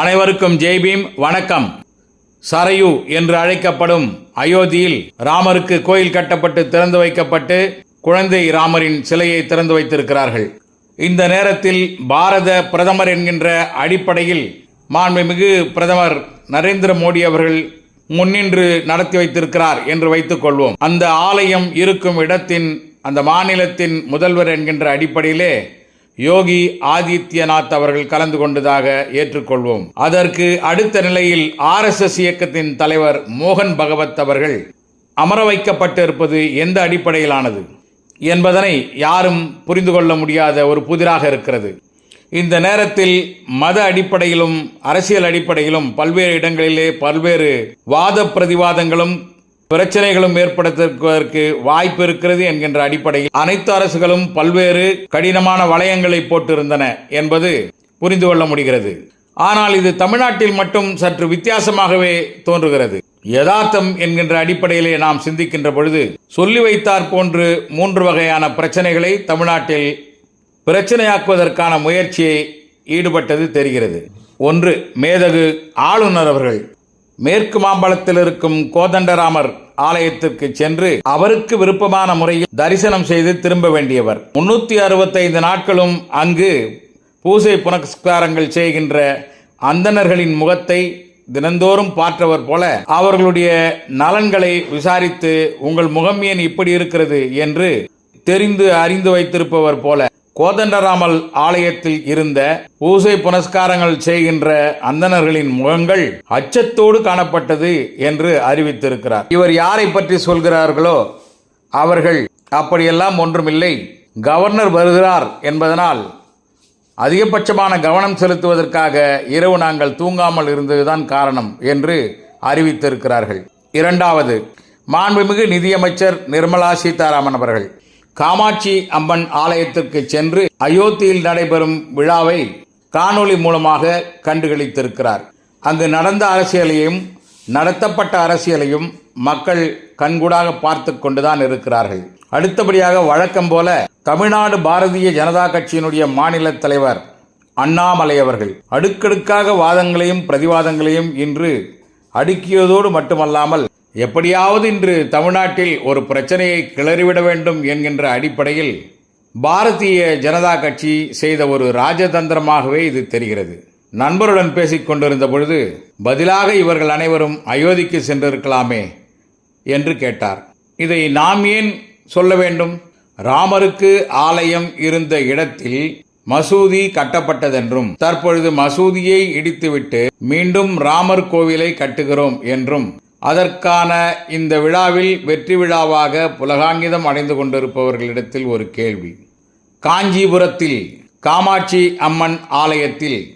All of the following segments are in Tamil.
அனைவருக்கும் ஜெய்பீம் வணக்கம். சரையு என்று அழைக்கப்படும் அயோத்தியில் ராமருக்கு கோயில் கட்டப்பட்டு திறந்து வைக்கப்பட்டு குழந்தை ராமரின் சிலையை திறந்து வைத்திருக்கிறார்கள். இந்த நேரத்தில் பாரத பிரதமர் என்கின்ற அடிப்படையில் மாண்புமிகு பிரதமர் நரேந்திர மோடி அவர்கள் முன்னின்று நடத்தி வைத்திருக்கிறார் என்று வைத்துக் கொள்வோம். அந்த ஆலயம் இருக்கும் இடத்தின் அந்த மாநிலத்தின் முதல்வர் என்கின்ற அடிப்படையிலே யோகி ஆதித்யநாத் அவர்கள் கலந்து கொண்டதாக ஏற்றுக்கொள்வோம். அதற்கு அடுத்த நிலையில் ஆர்எஸ்எஸ் இயக்கத்தின் தலைவர் மோகன் பகவத் அவர்கள் அமர வைக்கப்பட்டிருப்பது எந்த அடிப்படையிலானது? என்பதனை யாரும் புரிந்து கொள்ள முடியாத ஒரு புதிராக இருக்கிறது. இந்த நேரத்தில் மத அடிப்படையிலும் அரசியல் அடிப்படையிலும் பல்வேறு இடங்களிலே பல்வேறு வாத பிரதிவாதங்களும் பிரச்சனைகளும் ஏற்படுத்துவதற்கு வாய்ப்பு இருக்கிறது என்கின்ற அடிப்படையில் அனைத்து அரசுகளும் பல்வேறு கடினமான வளையங்களை போட்டிருந்தன என்பது புரிந்து கொள்ள முடிகிறது. ஆனால் இது தமிழ்நாட்டில் மட்டும் சற்று வித்தியாசமாகவே தோன்றுகிறது. யதார்த்தம் என்கின்ற அடிப்படையிலே நாம் சிந்திக்கின்ற பொழுது சொல்லி வைத்தார் போன்று மூன்று வகையான பிரச்சனைகளை தமிழ்நாட்டில் பிரச்சனையாக்குவதற்கான முயற்சியை ஈடுபட்டது தெரிகிறது. ஒன்று மேதகு ஆளுநர் அவர்கள். மேற்கு மாம்பலத்தில் இருக்கும் கோதண்டராமர் ஆலயத்திற்கு சென்று அவருக்கு விருப்பமான முறையில் தரிசனம் செய்து திரும்ப வேண்டியவர். முன்னூத்தி அறுபத்தைந்து நாட்களும் அங்கு பூசை புனஸ்காரங்கள் செய்கின்ற அந்தணர்களின் முகத்தை தினந்தோறும் பார்த்தவர் போல அவர்களுடைய நலன்களை விசாரித்து உங்கள் முகம் ஏன் இப்படி இருக்கிறது? என்று தெரிந்து அறிந்து வைத்திருப்பவர் போல கோதண்டராமல் ஆலயத்தில் இருந்த பூசை புனஸ்காரங்கள் செய்கின்ற அந்தணர்களின் முகங்கள் அச்சத்தோடு காணப்பட்டது என்று அறிவித்திருக்கிறார். இவர் யாரை பற்றி சொல்கிறார்களோ அவர்கள் அப்படியெல்லாம் ஒன்றுமில்லை. கவர்னர் வருகிறார் என்பதனால் அதிகபட்சமான கவனம் செலுத்துவதற்காக இரவு நாங்கள் தூங்காமல் இருந்ததுதான் காரணம் என்று அறிவித்திருக்கிறார்கள். இரண்டாவது மாண்புமிகு நிதியமைச்சர் நிர்மலா சீதாராமன் அவர்கள். காமாட்சி அம்மன் ஆலயத்திற்கு சென்று அயோத்தியில் நடைபெறும் விழாவை காணொளி மூலமாக கண்டுகளித்திருக்கிறார். அங்கு நடந்த அரசியலையும் நடத்தப்பட்ட அரசியலையும் மக்கள் கண்கூடாக பார்த்து கொண்டுதான் இருக்கிறார்கள். அடுத்தபடியாக வழக்கம் போல தமிழ்நாடு பாரதிய ஜனதா கட்சியினுடைய மாநில தலைவர் அண்ணாமலை அவர்கள். அடுக்கடுக்காக வாதங்களையும் பிரதிவாதங்களையும் இன்று அடுக்கியதோடு மட்டுமல்லாமல் எப்படியாவது இன்று தமிழ்நாட்டில் ஒரு பிரச்சனையை கிளறிவிட வேண்டும் என்கின்ற அடிப்படையில் பாரதிய ஜனதா கட்சி செய்த ஒரு ராஜதந்திரமாகவே இது தெரிகிறது. நண்பருடன் பேசிக் கொண்டிருந்த பொழுது பதிலாக இவர்கள் அனைவரும் அயோத்திக்கு சென்றிருக்கலாமே என்று கேட்டார். இதை நாம் ஏன் சொல்ல வேண்டும்? ராமருக்கு ஆலயம் இருந்த இடத்தில் மசூதி கட்டப்பட்டதென்றும் தற்பொழுது மசூதியை இடித்துவிட்டு மீண்டும் ராமர் கோவிலை கட்டுகிறோம் என்றும் அதற்கான இந்த விழாவில் வெற்றி விழாவாக புலகாங்கிதம் அடைந்து கொண்டிருப்பவர்களிடத்தில் ஒரு கேள்வி. காஞ்சிபுரத்தில் காமாட்சி அம்மன் ஆலயத்தில்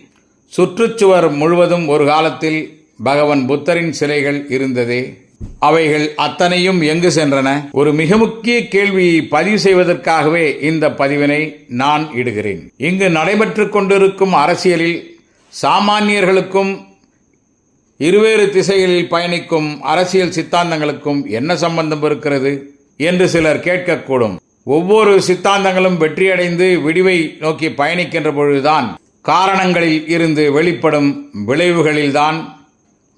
சுற்றுச்சுவர் முழுவதும் ஒரு காலத்தில் பகவான் புத்தரின் சிலைகள் இருந்ததே. அவைகள் அத்தனையும் எங்கு சென்றன? ஒரு மிக முக்கிய கேள்வியை பதிவு செய்வதற்காகவே இந்த பதிவினை நான் இடுகிறேன். இங்கு நடைபெற்று கொண்டிருக்கும் அரசியலில் சாமானியர்களுக்கும் இருவேறு திசைகளில் பயணிக்கும் அரசியல் சித்தாந்தங்களுக்கும் என்ன சம்பந்தம் இருக்கிறது என்று சிலர் கேட்கக்கூடும். ஒவ்வொரு சித்தாந்தங்களும் வெற்றியடைந்து விடிவை நோக்கி பயணிக்கின்ற பொழுதுதான் காரணங்களில் இருந்து வெளிப்படும் விளைவுகளில்தான்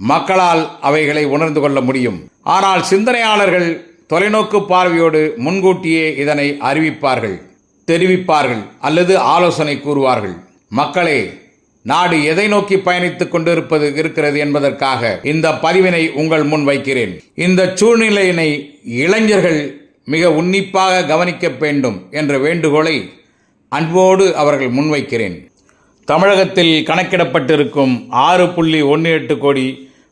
மக்களால் அவைகளை உணர்ந்து கொள்ள முடியும். ஆனால் சிந்தனையாளர்கள் தொலைநோக்கு பார்வையோடு முன்கூட்டியே இதனை அறிவிப்பார்கள் தெரிவிப்பார்கள் அல்லது ஆலோசனை கூறுவார்கள். மக்களே நாடு எதை நோக்கி பயணித்துக் கொண்டிருப்பது இருக்கிறது என்பதற்காக இந்த பதிவினை உங்கள் முன் வைக்கிறேன். இந்த சூழ்நிலையினை இளைஞர்கள் மிக உன்னிப்பாக கவனிக்க வேண்டும் என்ற வேண்டுகோளை அன்போடு அவர்கள் முன்வைக்கிறேன் தமிழகத்தில் கணக்கிடப்பட்டிருக்கும் ஆறு புள்ளி ஒன்று எட்டு கோடி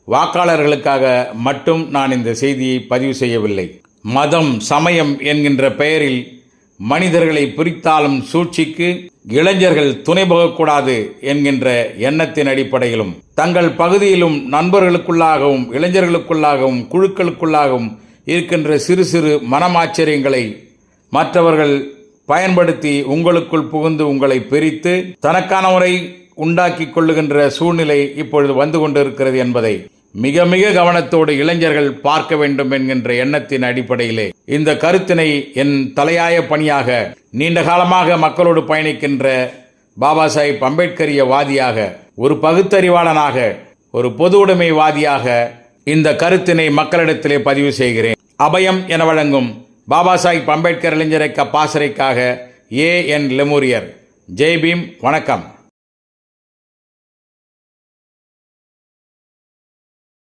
வாக்காளர்களுக்காக மட்டும் நான் இந்த செய்தியை பதிவு செய்யவில்லை. மதம் சமயம் என்கின்ற பெயரில் மனிதர்களை பிரித்தாலும் சூழ்ச்சிக்கு இளைஞர்கள் துணை போகக்கூடாது என்கின்ற எண்ணத்தின் அடிப்படையிலும் தங்கள் பகுதியிலும் நண்பர்களுக்குள்ளாகவும் இளைஞர்களுக்குள்ளாகவும் குழுக்களுக்குள்ளாகவும் இருக்கின்ற சிறு சிறு மனமாச்சரியங்களை மற்றவர்கள் பயன்படுத்தி உங்களுக்குள் புகுந்து உங்களை பிரித்து தனக்கான முறை உண்டாக்கி கொள்ளுகின்ற சூழ்நிலை இப்பொழுது வந்து கொண்டிருக்கிறது என்பதை மிக மிக கவனத்தோடு இளைஞர்கள் பார்க்க வேண்டும் என்கின்ற எண்ணத்தின் அடிப்படையிலே இந்த கருத்தினை என் தலையாய பணியாக நீண்ட காலமாக மக்களோடு பயணிக்கின்ற பாபா சாஹிப் அம்பேத்கரிய வாதியாக ஒரு பகுத்தறிவாளனாக ஒரு பொது உடைமைவாதியாக இந்த கருத்தினை மக்களிடத்திலே பதிவு செய்கிறேன். அபயம் என வழங்கும் பாபா சாஹிப் அம்பேத்கர் இளைஞரை பாசறைக்காக ஏ என் லெமூரியர். ஜெய் பீம். வணக்கம்.